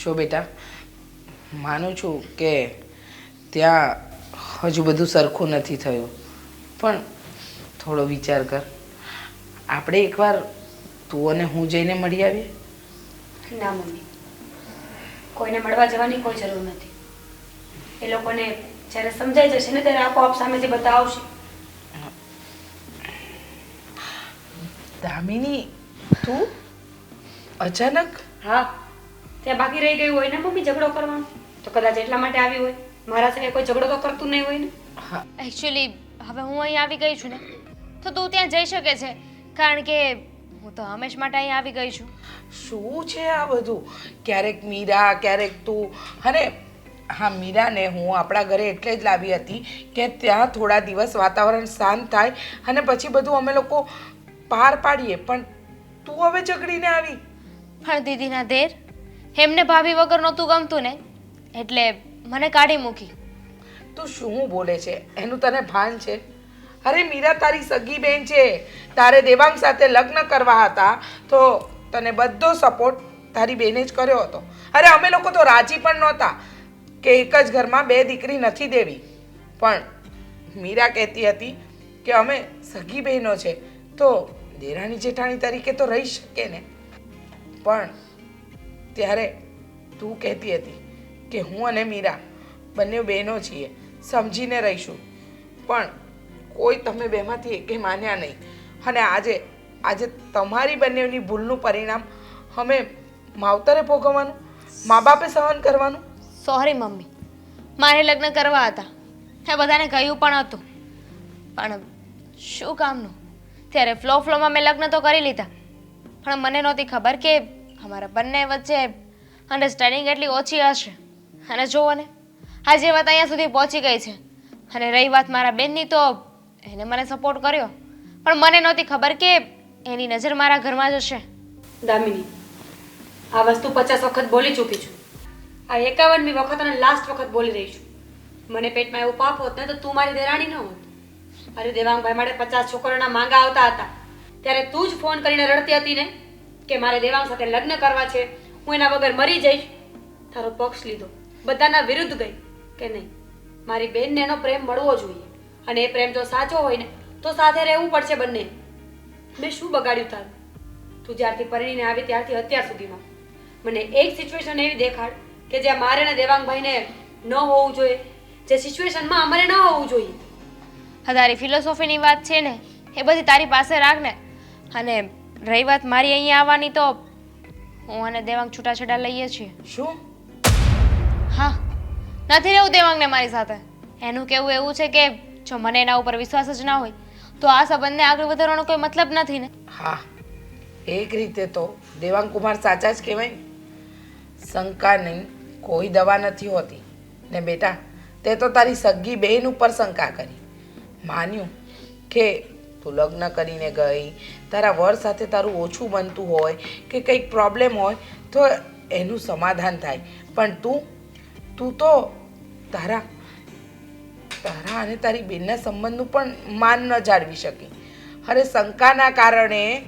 જો બેટા? માનું છું કે ત્યાં હજુ બધું સરખું નથી થયું. પણ થોડો વિચાર કર. આપણે એકવાર તું અને હું જઈને મળી આવીએ. ના મમ્મી. કોઈને મળવા જવાની કોઈ જરૂર નથી. એ લોકોને જ્યારે સમજાઈ જશે ને ત્યારે આપોઆપ સામેથી બધા આવશે દામિની તું અચાનક હા. ત્યાં બાકી રહી ગયું હોય ને મમ્મી ઝઘડો કરવાનો. તો કદાચ એટલા માટે આવી હોય. મારા સાથે કોઈ ઝઘડો તો કરતું નહીં હોય ને. હા. એકચ્યુઅલી હવે હું અહીં આવી ગઈ છું ને. તો તું ત્યાં જઈ શકે છે. કારણ કે હું તો હંમેશ માટે અહીં આવી ગઈ છું. શું છે આ બધું? ક્યારેક મીરા ક્યારેક તું. અરે હા મીરાને હું આપણા ઘરે એટલે જ લાવી હતી કે ત્યાં થોડા દિવસ વાતાવરણ શાંત થાય અને પછી બધું અમે લોકો પાર પાડીએ. પણ તું હવે ઝઘડીને આવી. પણ દીદીના દેર એમને ભાભી વગર નહોતું ગમતું ને? એટલે મને કાઢી મૂકી. તું શું બોલે છે? એનું તને ભાન છે? અરે મીરા તારી સગી બેન છે. તારે દેવાંગ સાથે લગ્ન કરવા હતા તો તને બધો સપોર્ટ તારી બેને જ કર્યો હતો. અરે અમે લોકો તો રાજી પણ નહોતા કે એક જ ઘરમાં બે દીકરી નથી દેવી. પણ મીરા કહેતી હતી કે અમે સગી બહેનો છે તો દેરાણી જેઠાણી તરીકે તો રહી શકે ને. પણ ત્યારે તું કહેતી હતી કે હું અને મીરા બંને બહેનો છીએ, સમજીને રહીશું. પણ કોઈ તમે બેમાંથી એકે માન્યા નહીં. અને આજે આજે તમારી બંનેની ભૂલનું પરિણામ અમે માવતરે ભોગવવાનું, મા બાપે સહન કરવાનું? Sorry mummy. મારે લગ્ન કરવા હતા. એ બધાને કહ્યું પણ હતું. પણ શું કામનું? ત્યારે ફ્લો ફ્લોમાં મેં લગ્ન તો કરી લીધા. પણ મને નહોતી ખબર કે અમારા બંને વચ્ચે અન્ડરસ્ટેન્ડિંગ એટલી ઓછી હશે. અને જુઓ ને, આજે વાત અહીંયા સુધી પહોંચી ગઈ છે. અને રહી વાત મારા બેનની તો એને મને સપોર્ટ કર્યો. પણ મને નહોતી ખબર કે એની નજર મારા ઘરમાં જ હશે. દામિની, આ વસ્તુ પચાસ વખત બોલી ચૂકી છું. આ એકાવનમી વખત અને લાસ્ટ વખત બોલી રહી છું. મને પેટમાં એવું પાપ હોત ને તો તું મારી દેરાણી ન હોત. અરે દેવાંગભાઈ માટે પચાસ છોકરાના માંગા આવતા હતા. ત્યારે તું જ ફોન કરીને રડતી હતી ને? કે મારે દેવાંગ સાથે લગ્ન કરવા છે. હું એના વગર મરી જઈશ. તારો પક્ષ લીધો. બધાના વિરુદ્ધ ગઈ. કે નહીં? મારી બેનને એનો પ્રેમ મળવો જોઈએ. અને એ પ્રેમ જો સાચો હોય ને, તો સાથે રહેવું પડશે બંને. મેં શું બગાડ્યું તારું? તું જ્યારથી પરણીને આવી ત્યારથી અત્યાર સુધીમાં. મને એક સિચ્યુએશન એવી દેખાડ કે જ્યાં મારે ને દેવાંગભાઈને ન હોવું જોઈએ. જે સિચ્યુએશનમાં અમારે ન હોવું જોઈએ. હા તારી ફિલોસોફીની વાત છે ને, એ બધી તારી પાસે રાખ ને. અને રહી વાત મારી અહીંયા આવવાની તો હું અને દેવાંગ છૂટાછેડા લઈએ છીએ. શું? હા નથી રહેવું દેવાંગને મારી સાથે. એનું કહેવું એવું છે કે જો મને એના ઉપર વિશ્વાસ જ ના હોય તો આ સંબંધને આગળ વધારવાનો કોઈ મતલબ નથી ને. હા એક રીતે તો દેવાંગ કુમાર સાચા જ કહેવાય. શંકાની કોઈ દવા નથી હોતી. ને બેટા તે તો તારી સગી બેન ઉપર શંકા કરી. માન્યું કે તું લગ્ન કરીને ગઈ, તારા વર સાથે તારું ઓછું બનતું હોય કે કંઈક પ્રોબ્લેમ હોય તો એનું સમાધાન થાય. પણ તું તું તો તારા તારા અને તારી બેનના સંબંધનું પણ માન ન જાળવી શકી. અરે શંકાના કારણે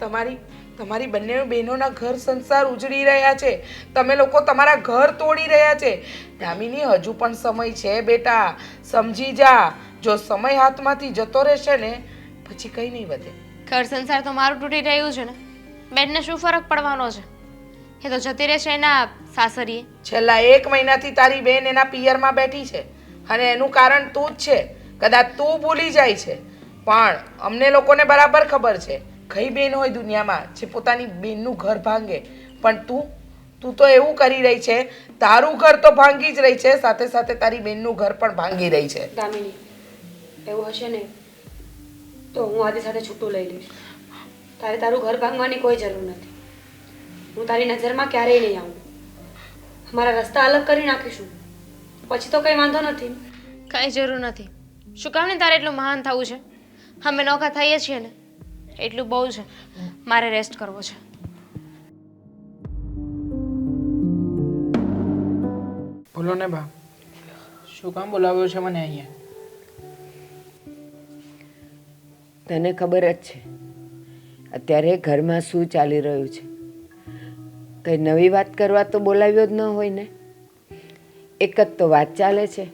તમારી તમારી બંને બહેનોના ઘર સંસાર ઉજળી રહ્યા છે. તમે લોકો તમારા ઘર તોડી રહ્યા છે. દામિની, હજુ પણ સમય છે બેટા. સમજી જા. જો સમય હાથમાંથી જતો રહેશે ને પછી કંઈ નહીં વધે. ઘર સંસાર તો મારું તૂટી રહ્યું છે ને. બેનને શું ફરક પડવાનો છે? એ તો જતી રહેશે એના સાસરીએ. છેલ્લા એક મહિનાથી તારી બેન એના પિયરમાં બેઠી છે. અને એનું કારણ તું જ છે. કદાચ તું ભૂલી જાય છે. પણ અમને લોકોને બરાબર ખબર છે. કઈ બેન હોય દુનિયામાં જે પોતાની બેનનું ઘર ભાંગે. પણ તું તું તો એવું કરી રહી છે. તારું ઘર તો ભાંગી જ રહી છે. સાથે સાથે તારી બેનનું ઘર પણ ભાંગી રહી છે. દામિની એવું હશે ને તો હું આદિ સાથે છૂટું લઈ લઈશ. તારે તારું ઘર ભાંગવાની કોઈ જરૂર નથી. હું તારી નજરમાં ક્યારેય નહીં આવું. અમારા રસ્તા અલગ કરી નાખીશું. પછી તો કંઈ વાંધો નથી. કાંઈ જરૂર નથી. શું કામ ને તારે એટલું મહાન થવું છે? અમે નોખા થઈએ છીએ ને એટલું બહુ છે. મારે રેસ્ટ કરવો છે. બોલો ને બા શું કામ બોલાવ્યો છે મને અહીંયા? તને ખબર જ છે. અત્યારે ઘરમાં શું ચાલી રહ્યું છે? કંઈ નવી વાત કરવા તો બોલાવ્યો જ ન હોય ને? એક જ તો વાત ચાલે છે.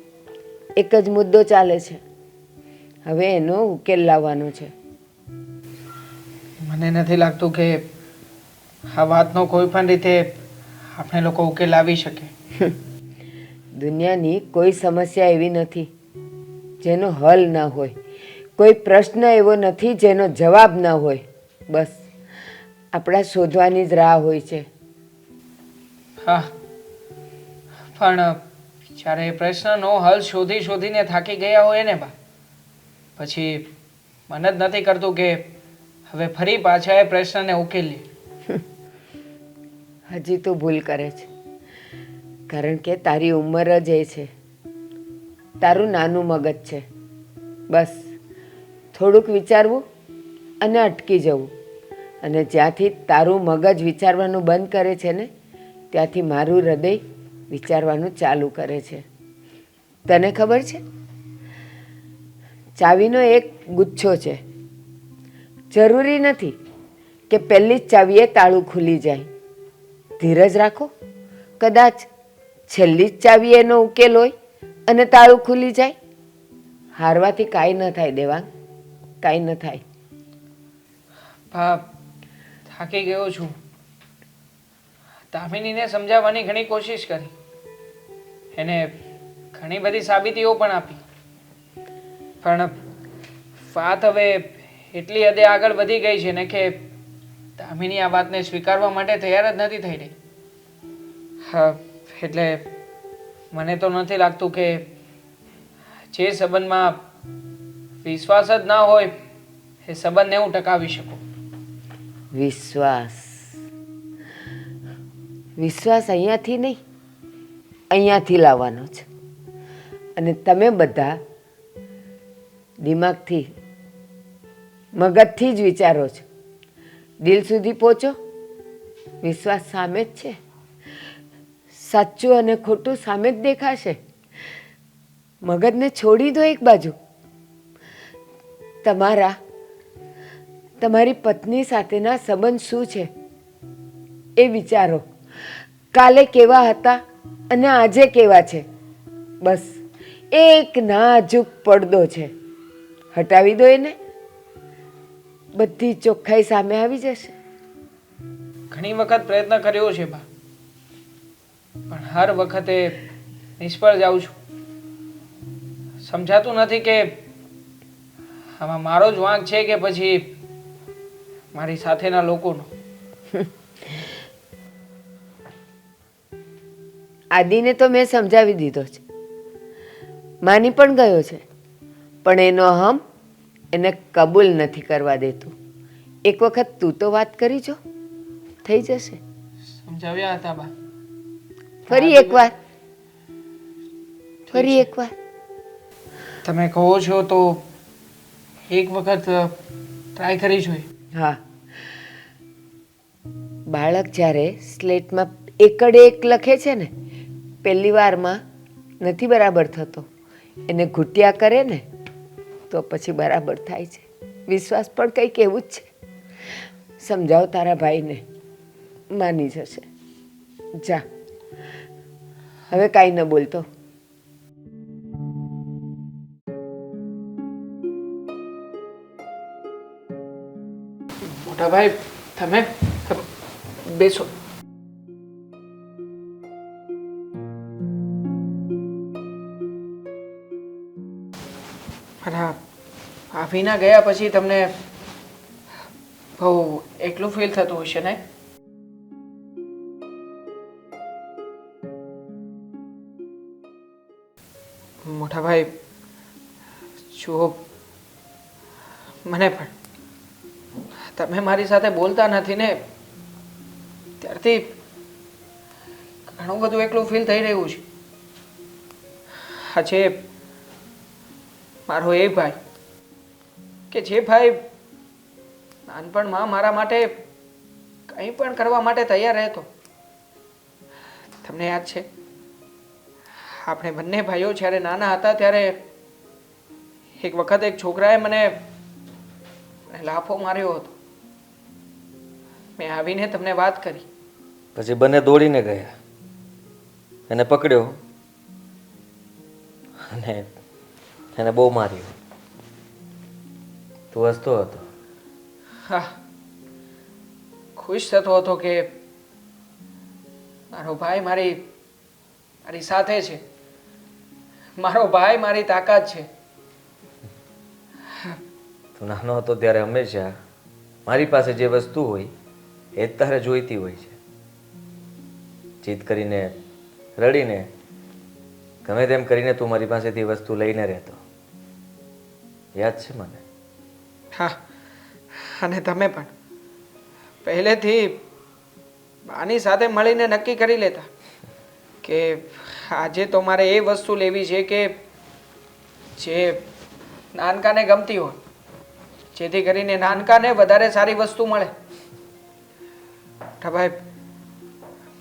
એક જ મુદ્દો ચાલે છે. હવે એનો ઉકેલ લાવવાનો છે. મને નથી લાગતું કે આ વાતનો કોઈ પણ રીતે આપણે લોકો ઉકેલ લાવી શકે. દુનિયાની કોઈ સમસ્યા એવી નથી જેનો હલ ન હોય. કોઈ પ્રશ્ન એવો નથી જેનો જવાબ ન હોય. બસ આપણા શોધવાની જ રાહ હોય છે. હા પણ જ્યારે એ પ્રશ્નનો હલ શોધી શોધીને થાકી ગયા હોય ને બા પછી મન જ નથી કરતું કે હવે ફરી પાછા એ પ્રશ્નને ઉકેલીએ. હજી તો ભૂલ કરે છે. કારણ કે તારી ઉંમર જ એ છે. તારું નાનું મગજ છે. બસ. થોડુંક વિચારવું અને અટકી જવું. અને જ્યાંથી તારું મગજ વિચારવાનું બંધ કરે છે ને, ત્યાંથી મારું હૃદય વિચારવાનું ચાલુ કરે છે. તને ખબર છે? ચાવીનો એક ગુચ્છો છે. જરૂરી નથી કે પહેલી જ ચાવીએ તાળું ખુલી જાય. ધીરજ રાખો. કદાચ છેલ્લી જ ચાવી એનો ઉકેલ હોય અને તાળું ખુલી જાય. હારવાથી કાંઈ ન થાય દેવાંગ. કાંઈ ન થાય. બાપ, થાકી ગયો છું. દામિનીને સમજાવવાની ઘણી કોશિશ કરી. એને ઘણી બધી સાબિતીઓ પણ આપી. પણ વાત હવે એટલી હદે આગળ વધી ગઈ છે ને કે દામિની આ વાતને સ્વીકારવા માટે તૈયાર જ નથી થઈ રહી. હા, એટલે મને તો નથી લાગતું કે જે સંબંધમાં વિશ્વાસ જ ના હોય એ સંબંધને હું ટકાવી શકું. વિશ્વાસ. વિશ્વાસ અહીંયાથી નહીં, અહીંયાથી લાવવાનો છે. અને તમે બધા દિમાગથી, મગજથી જ વિચારો છો. દિલ સુધી પહોંચો. વિશ્વાસ સામે જ છે. સાચું અને ખોટું સામે જ દેખાશે. મગજને છોડી દો એક બાજુ. તમારા, તમારી પત્ની સાથેના સંબંધ શું છે? એ વિચારો. કાલે કેવા હતા અને આજે કેવા છે? બસ, એક નાજુક પડદો છે. હટાવી દો એને. બધી ચોખ્ખાઈ સામે આવી જશે. ઘણી વખત પ્રયત્ન કર્યો છે, બા. પણ હર વખતે નિષ્ફળ જાઉં છું. સમજાતું નથી કે આમાં મારો જ વાંક છે કે પછી મારી સાથેના લોકોનો? આદિને તો મેં સમજાવી દીધો છે. માની પણ ગયો છે. પણ એનો હમ એને કબૂલ નથી કરવા દેતું. એક વખત તું તો વાત કરી જો. થઈ જશે. સમજાવ્યા હતા બા. ફરી એકવાર. ફરી એકવાર. તમે કહો છો તો એક વખત ટ્રાય કરી જોઈએ હા. બાળક જ્યારે સ્લેટમાં એકડે એક લખે છે ને, પહેલી વારમાં નથી બરાબર થતો. એને ઘૂંટ્યા કરે ને, તો પછી બરાબર થાય છે. વિશ્વાસ પણ કંઈક એવું જ છે. સમજાવ તારા ભાઈને. માની જશે. જા. હવે કાંઈ ન બોલતો. ભાઈ તમે બેસો. અને ભાભીના ગયા પછી તમને બહુ એકલું ફીલ થતું હશે ને મારી સાથે બોલતા નથી ને, ત્યારથી ઘણું બધું એકલું ફીલ થઈ રહ્યું છે. આ છે મારો એ ભાઈ, કે જે ભાઈ નાનપણમાં મારા માટે કંઈ પણ કરવા માટે તૈયાર રહેતો. તમને યાદ છે? આપણે બંને ભાઈઓ જ્યારે નાના હતા ત્યારે એક વખત એક છોકરાએ મને લાફો માર્યો હતો. મેં આવીને તમને વાત કરી. પછી બંને દોડીને ગયા. એને પકડ્યો અને એને બહુ માર્યો. તું હસતો હતો. હા. ખુશ થતો હતો કે મારો ભાઈ મારી મારી સાથે છે. મારો ભાઈ મારી તાકાત છે. તું નાનો હતો ત્યારે હંમેશા મારી પાસે જે વસ્તુ હોય એ જ તારે જોઈતી હોય છે. જીદ કરીને, રડીને, ગમે તેમ કરીને તું મારી પાસેથી વસ્તુ લઈને રહેતો. યાદ છે મને? હા, અને તમે પણ. પહેલેથી આની સાથે મળીને નક્કી કરી લેતા કે આજે તો મારે એ વસ્તુ લેવી છે કે જે નાનકાને ગમતી હોય. જેથી કરીને નાનકાને વધારે સારી વસ્તુ મળે. ભાઈ,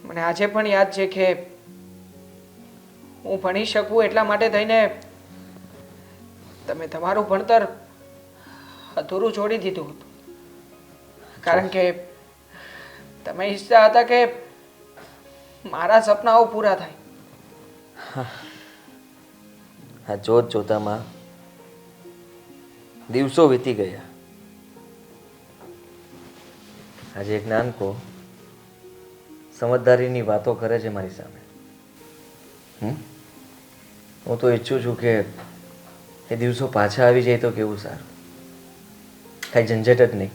મને આજે પણ યાદ છે કે હું ભણી શકું એટલા માટે થઈને તમે તમારું ભણતર અધૂરું છોડી દીધું હતું. કારણ કે તમે ઈચ્છતા હતા કે મારા સપનાઓ પૂરા થાય. હા. જોત જોતામાં દિવસો વીતી ગયા. આજે એક નાનકો સમજદારીની વાતો કરે છે મારી સામે? હું તો ઈચ્છું છું કે એ દિવસો પાછા આવી જાય તો કેવું સારું. કાંઈ ઝંઝટ જ નહીં.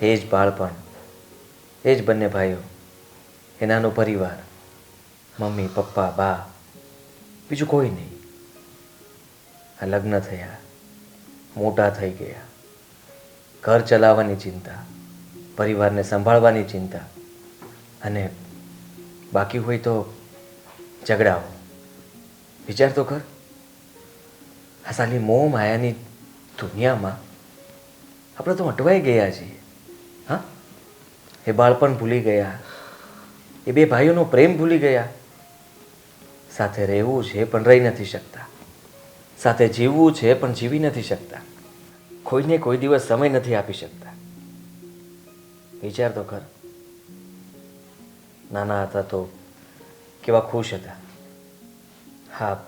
એ જ બાળપણ. એ જ બંને ભાઈઓ. એ નાનો પરિવાર. મમ્મી, પપ્પા, બા. બીજું કોઈ નહીં. આ લગ્ન થયા. મોટા થઈ ગયા. ઘર ચલાવવાની ચિંતા. પરિવારને સંભાળવાની ચિંતા. અને બાકી હોય તો ઝઘડાઓ. વિચાર તો કર. આ સાલી મોહ માયાની દુનિયામાં આપણે તો અટવાઈ ગયા છીએ. હા? એ બાળપણ ભૂલી ગયા. એ બે ભાઈઓનો પ્રેમ ભૂલી ગયા. સાથે રહેવું છે પણ રહી નથી શકતા. સાથે જીવવું છે પણ જીવી નથી શકતા. કોઈને કોઈ દિવસ સમય નથી આપી શકતા. વિચાર તો કર. નાના હતા તો કેવા ખુશ હતા. હા.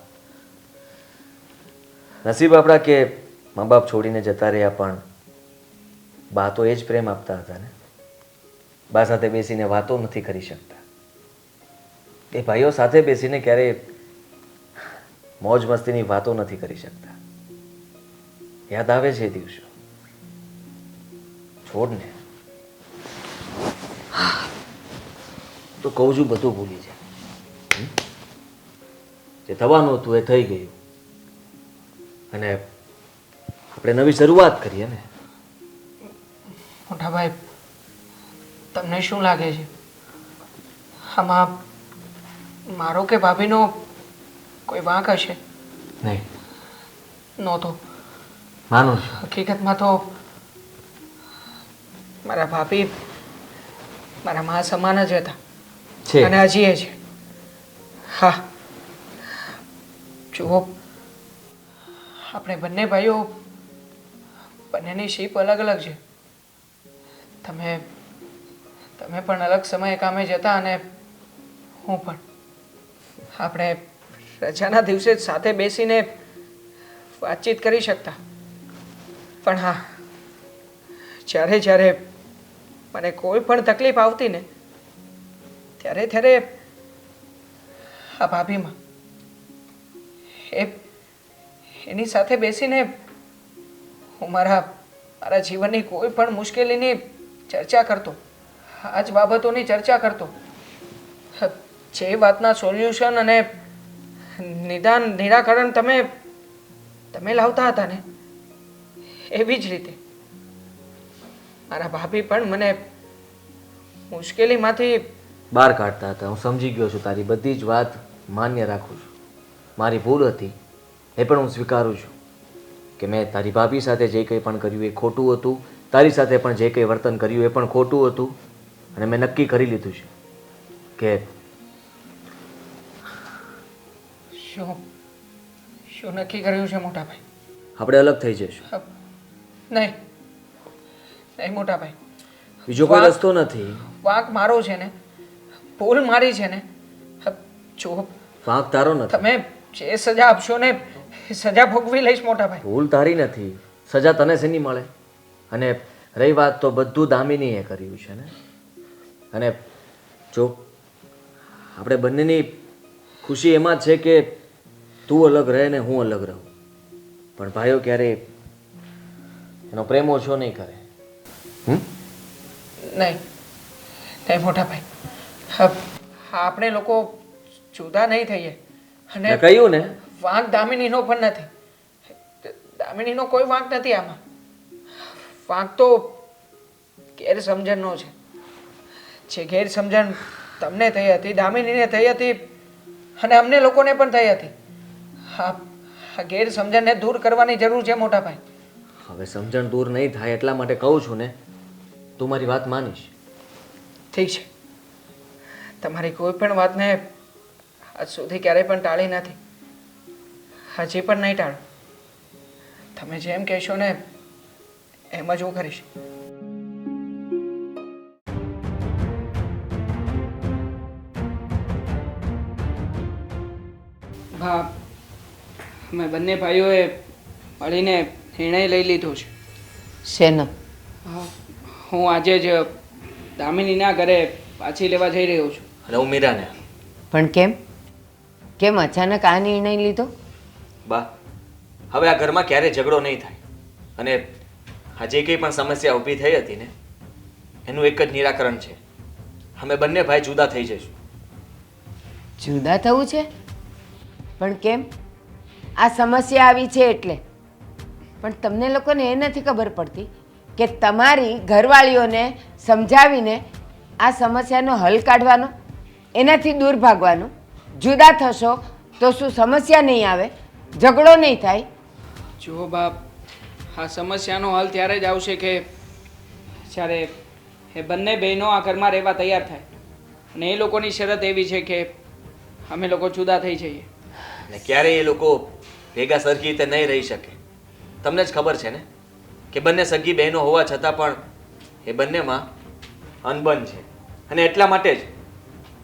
નસીબ આપણા કે મા બાપ છોડીને જતા રહ્યા પણ બા તો એ જ પ્રેમ આપતા હતા ને. બા સાથે બેસીને વાતો નથી કરી શકતા. એ ભાઈઓ સાથે બેસીને ક્યારેય મોજ મસ્તીની વાતો નથી કરી શકતા. યાદ આવે છે એ દિવસો. છોડ તો કહું છું બધું ભૂલી જા જે થવાનું હતું એ થઈ ગયું. અને આપણે નવી શરૂઆત કરીએ ને. મોટા ભાઈ તમને શું લાગે છે? આમાં મારો કે ભાભીનો કોઈ વાંક હશે? નહીં. નહોતો. માનું છું. હકીકતમાં તો મારા ભાભી મારા મા સમાન જ હતા. છે. અને હજી એ છે. હા. જુઓ. આપણે બંને ભાઈઓ બંનેની શીપ અલગ અલગ છે. તમે તમે પણ અલગ સમયે કામે જતા અને હું પણ. આપણે રજાના દિવસે સાથે બેસીને વાતચીત કરી શકતા. પણ હા, જ્યારે જ્યારે મને કોઈ પણ તકલીફ આવતી ને ત્યારે ત્યારે આ ભાભીમાં એ એની સાથે બેસીને હું મારા મારા જીવનની કોઈ પણ મુશ્કેલીની ચર્ચા કરતો આ જ બાબતોની ચર્ચા કરતો, જે વાતના સોલ્યુશન અને નિદાન નિરાકરણ તમે તમે લાવતા હતા ને, એવી જ રીતે. મારા ભાભી પણ મને મુશ્કેલીમાંથી બહાર કાઢતા હતા. હું સમજી ગયો છું તારી બધી જ વાત માન્ય રાખું છું. મારી ભૂલ હતી એ પણ હું સ્વીકારું છું કે મેં તારી ભાભી સાથે જે કંઈ પણ કર્યું એ ખોટું હતું તારી સાથે પણ જે કંઈ વર્તન કર્યું એ પણ ખોટું હતું અને મેં નક્કી કરી લીધું છે કે શું? શું નક્કી કર્યું છે મોટા ભાઈ આપણે અલગ થઈ જઈશું. નહીં. નહીં મોટા ભાઈ બીજો કોઈ રસ્તો નથી. વાંક મારો છે ને. ભૂલ મારી છે ને. જો વાંક તારો નથી. તમે જે સજા આપશો ને એ સજા ભોગવી લઈશ મોટા ભાઈ. ભૂલ તારી નથી. સજા તને શેની મળે? અને રહી વાત તો બધું દામિનીએ કર્યું છે ને. અને જો આપણે બંનેની ખુશી એમાં જ છે કે તું અલગ રહે ને હું અલગ રહું. પણ ભાઈઓ ક્યારેય એનો પ્રેમ ઓછો નહીં કરે. હમ? નહીં. નહીં મોટા ભાઈ. આપણે લોકો જુદા નહીં થઈએ. અને કહ્યું ને. વાંક દામિનીનો પણ નથી. દામિનીનો કોઈ વાંક નથી આમાં. વાંક તો ગેરસમજણનો છે. જે ગેરસમજણ તમને થઈ હતી દામિનીને થઈ હતી અને અમને લોકોને પણ થઈ હતી. હા આ ગેરસમજણને દૂર કરવાની જરૂર છે મોટા ભાઈ. હવે સમજણ દૂર નહીં થાય એટલા માટે કહું છું ને તું મારી વાત માનીશ. ઠીક છે. તમારી કોઈ પણ વાતને આજ સુધી ક્યારેય પણ ટાળી નથી. હજી પણ નહીં ટાળો. તમે જેમ કહેશો ને એમ જ હું કરીશ. ભા અમે બંને ભાઈઓએ મળીને નિર્ણય લઈ લીધો છે. શેનો? હા, હું આજે જ દામિનીના ઘરે પાછી લેવા જઈ રહ્યો છું. અને હું મીરાને. પણ કેમ? કેમ અચાનક આ નિર્ણય લીધો? બા હવે આ ઘરમાં ક્યારેય ઝઘડો નહીં થાય. અને આ જે કંઈ પણ સમસ્યા ઊભી થઈ હતી ને એનું એક જ નિરાકરણ છે. અમે બંને ભાઈ જુદા થઈ જઈશું. જુદા થવું છે? પણ કેમ? આ સમસ્યા આવી છે એટલે. પણ તમને લોકોને એ નથી ખબર પડતી કે તમારી ઘરવાળીઓને સમજાવીને આ સમસ્યાનો હલ કાઢવાનો એનાથી દૂર ભાગવાનું. જુદા થશો તો શું સમસ્યા નહીં આવે? ઝઘડો નહીં થાય. જુઓ બાપ આ સમસ્યાનો હલ ત્યારે જ આવશે કે જ્યારે એ બંને બહેનો આ ઘરમાં રહેવા તૈયાર થાય. અને એ લોકોની શરત એવી છે કે અમે લોકો જુદા થઈ જઈએ. અને ક્યારેય એ લોકો ભેગા સરખી રીતે નહીં રહી શકે. તમને જ ખબર છે ને? કે બંને સગી બહેનો હોવા છતાં પણ એ બંનેમાં અનબન છે. અને એટલા માટે જ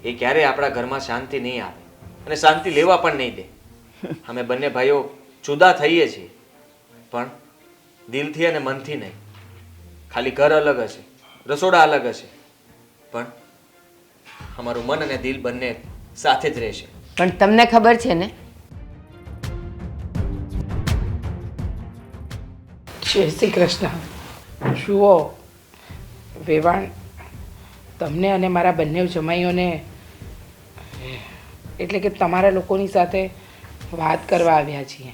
એ ક્યારેય આપણા ઘરમાં શાંતિ નહીં આવે અને શાંતિ લેવા પણ નહીં દે. અમે બંને ભાઈઓ જુદા થઈએ છીએ પણ દિલથી અને મનથી નહીં. ખાલી ઘર અલગ હશે રસોડા અલગ હશે પણ અમારું મન અને દિલ બંને સાથે જ રહેશે. પણ તમને ખબર છે ને? જય શ્રી કૃષ્ણ. જુઓ વેવાણ તમને અને મારા બંને જમાઈઓને એટલે કે તમારા લોકોની સાથે વાત કરવા આવ્યા છીએ.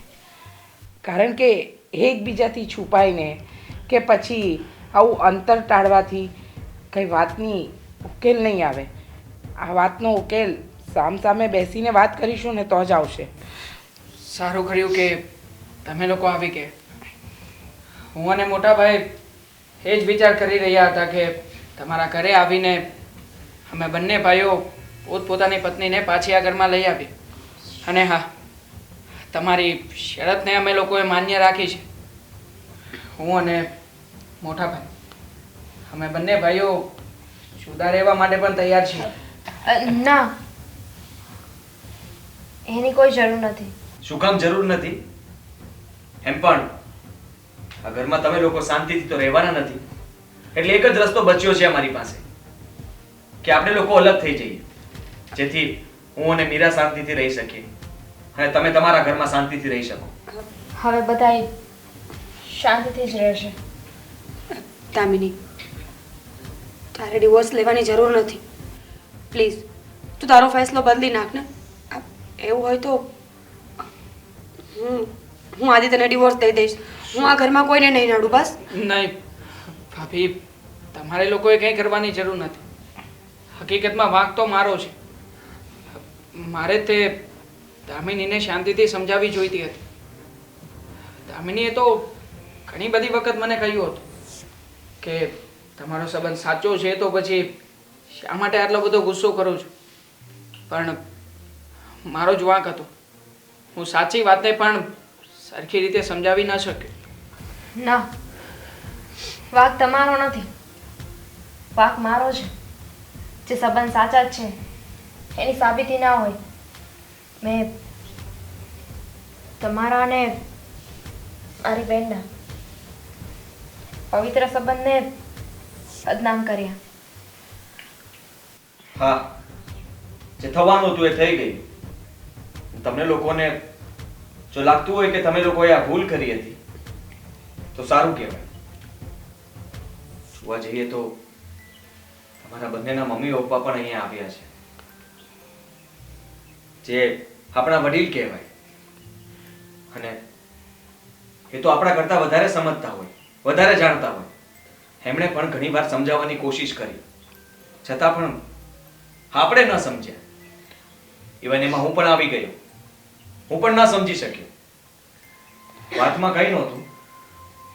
કારણ કે એકબીજાથી છુપાઈને કે પછી આવું અંતર ટાળવાથી કંઈ વાતની ઉકેલ નહીં આવે. આ વાતનો ઉકેલ સામસામે બેસીને વાત કરીશું ને તો જ આવશે. સારું કર્યું કે તમે લોકો આવી કે. હું અને મોટા ભાઈ એ જ વિચાર કરી રહ્યા હતા કે તમારા ઘરે આવીને અમે બંને ભાઈઓ પોતપોતાની પત્નીને પાછી આ ઘરમાં લઈ આવી અને હા તમારી શરતને અમે લોકોએ માન્ય રાખી છે. હું અને મોટા ભાઈ અમે બંને ભાઈઓ જુદા રહેવા માટે પણ તૈયાર છીએ. અ, ના. એની કોઈ જરૂર નથી. શું કામ જરૂર નથી? એમ પણ આ ઘરમાં તમે લોકો શાંતિથી તો રહેવાના નથી. એટલે એક જ રસ્તો બચ્યો છે અમારી પાસે કે આપણે લોકો અલગ થઈ જઈએ. જેથી હું અને મીરા શાંતિથી રહી શકીએ. અને તમે તમારા ઘરમાં શાંતિથી રહી શકો. હવે બધા શાંતિથી જ રહેશે. દામિની તારે ડિવોર્સ લેવાની જરૂર નથી. પ્લીઝ તું તારો ફેસલો બદલી નાખ ને. એવું હોય તો હું હું તને ડિવોર્સ દઈ દઈશ. હું આ ઘરમાં કોઈને નહીં નડું બસ. નહીં ભાભી તમારે લોકોએ કંઈ કરવાની જરૂર નથી. હકીકતમાં વાંક તો મારો છે. મારે તે દામિનીને શાંતિથી સમજાવવી જોઈતી હતી. દામિનીએ તો ઘણી બધી વખત મને કહ્યું હતું કે તમારો સંબંધ સાચો છે તો પછી શા માટે આટલો બધો ગુસ્સો કરું છું? પણ મારો જ વાંક હતો. હું સાચી વાતને પણ સરખી રીતે સમજાવી ન શક્યો. ના. વાક તમારો નથી. વાક મારો છે. જે સંબંધ સાચા જ છે. એની સાબિતી ના હોય. મેં તમારા અને મારી બહેનના પવિત્ર સંબંધને બદનામ કર્યા. હા, જે થવાનું હતું એ થઈ ગયું. તમને લોકોને જો લાગતું હોય કે તમે લોકોએ આ ભૂલ કરી હતી, તો સારું કહેવાય. જોવા જઈએ તો તમારા બંનેના મમ્મી પપ્પા પણ અહીંયા આવ્યા છે. જે આપણા વડીલ કહેવાય. અને એ તો આપણા કરતા વધારે સમજતા હોય, વધારે જાણતા હોય. એમણે પણ ઘણીવાર સમજાવવાની કોશિશ કરી. છતાં પણ આપણે ન સમજ્યા. ઇવન એમાં હું પણ આવી ગયો. હું પણ ન સમજી શક્યો. વાતમાં કઈ નહોતું,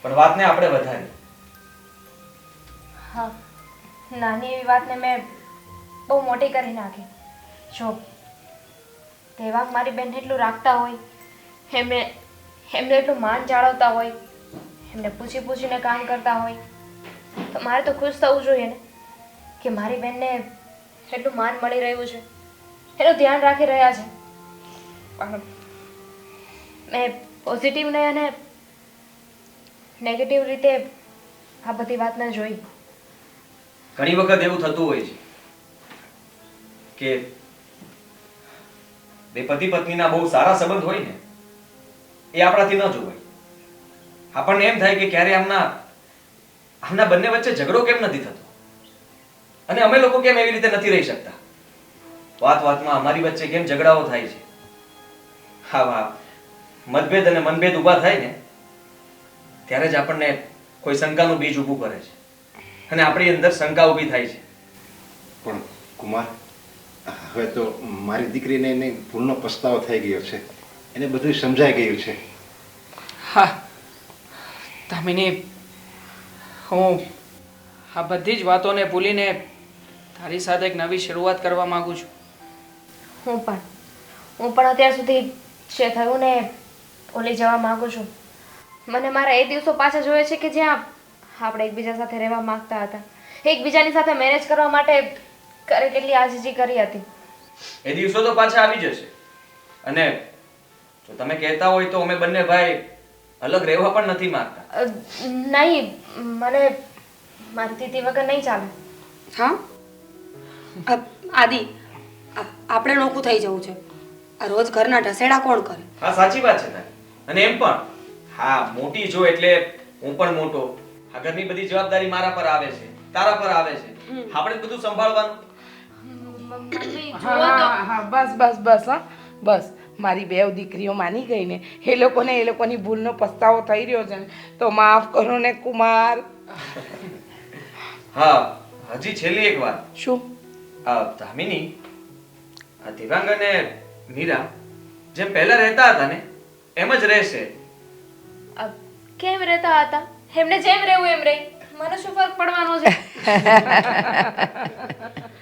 પણ વાતને આપણે વધારી. હા, નાની એવી વાતને મેં બહુ મોટી કરી નાખી. જો દેવાંગ મારી બેન એટલું રાખતા હોય, એમને એમને એટલું માન જાળવતા હોય, એમને પૂછી પૂછીને કામ કરતા હોય. તો મારે તો ખુશ થવું જોઈએ ને, કે મારી બેનને એટલું માન મળી રહ્યું છે. એનું ધ્યાન રાખી રહ્યા છે. પણ મેં પોઝિટિવને અને નેગેટિવ રીતે આ બધી વાતને જોઈ. ઘણી વખત એવું થતું હોય છે કે બે પતિ પત્નીના બહુ સારા સંબંધ હોય ને, એ આપણાથી ન જોવાય. આપણને એમ થાય કે ક્યારે આમના આમના બંને વચ્ચે ઝઘડો કેમ નથી થતો? અને અમે લોકો કેમ એવી રીતે નથી રહી શકતા? વાત વાતમાં અમારી વચ્ચે કેમ ઝઘડાઓ થાય છે? હા વાહ મતભેદ અને મનભેદ ઊભા થાય ને, ત્યારે જ આપણને કોઈ શંકાનું બીજ ઊભું કરે છે. અને આપણી અંદર શંકા ઊભી થાય છે. પણ કુમાર હવે તો મારી દીકરીને એની ભૂલનો પસ્તાવો થઈ ગયો છે. એને બધું સમજાઈ ગયું છે. હા દામિની હું આ બધી જ વાતોને ભૂલીને તારી સાથે એક નવી શરૂઆત કરવા માંગુ છું. હું પણ હું પણ અત્યાર સુધી જે થયું ને ભૂલી જવા માંગુ છું. મને મારા એ દિવસો પાછા જોઈએ છે કે જ્યાં આપણે એકબીજા સાથે રહેવા માંગતા હતા. એકબીજાની સાથે મેનેજ કરવા માટે ઘરે કેટલી આજીજી કરી હતી. એ દિવસો તો પાછા આવી જશે. અને જો તમે કહેતા હોય તો અમે બંને ભાઈ અલગ રહેવા પણ નથી માંગતા. અ, નહીં મને મારી દીદી વગર નહીં ચાલે. હા? અ, આદિ આ- આપણે નોખું થઈ જવું છે. આ રોજ ઘરના ઢસેડા કોણ કરે? હા સાચી વાત છે તારી. અને એમ પણ. હા મોટી જો એટલે હું પણ મોટો. આ ઘરની બધી જવાબદારી મારા પર આવે છે તારા પર આવે છે. આપણે જ બધું સંભાળવાનું. હા હા હા બસ બસ બસ હા. બસ મારી બે દીકરીઓ માની ગઈ ને. એ લોકોને એ લોકોની ભૂલનો પસ્તાવો થઈ રહ્યો છે તો માફ કરો ને કુમાર. હા હજી છેલ્લી એક વાત. શું? આ ધામિની આ દિવાંગ અને મીરા જેમ પહેલા રહેતા હતા ને એમ જ રહેશે. કેમ રહેતા હતા? એમને જેમ રહેવું એમ રહી. મને શું ફરક પડવાનો છે?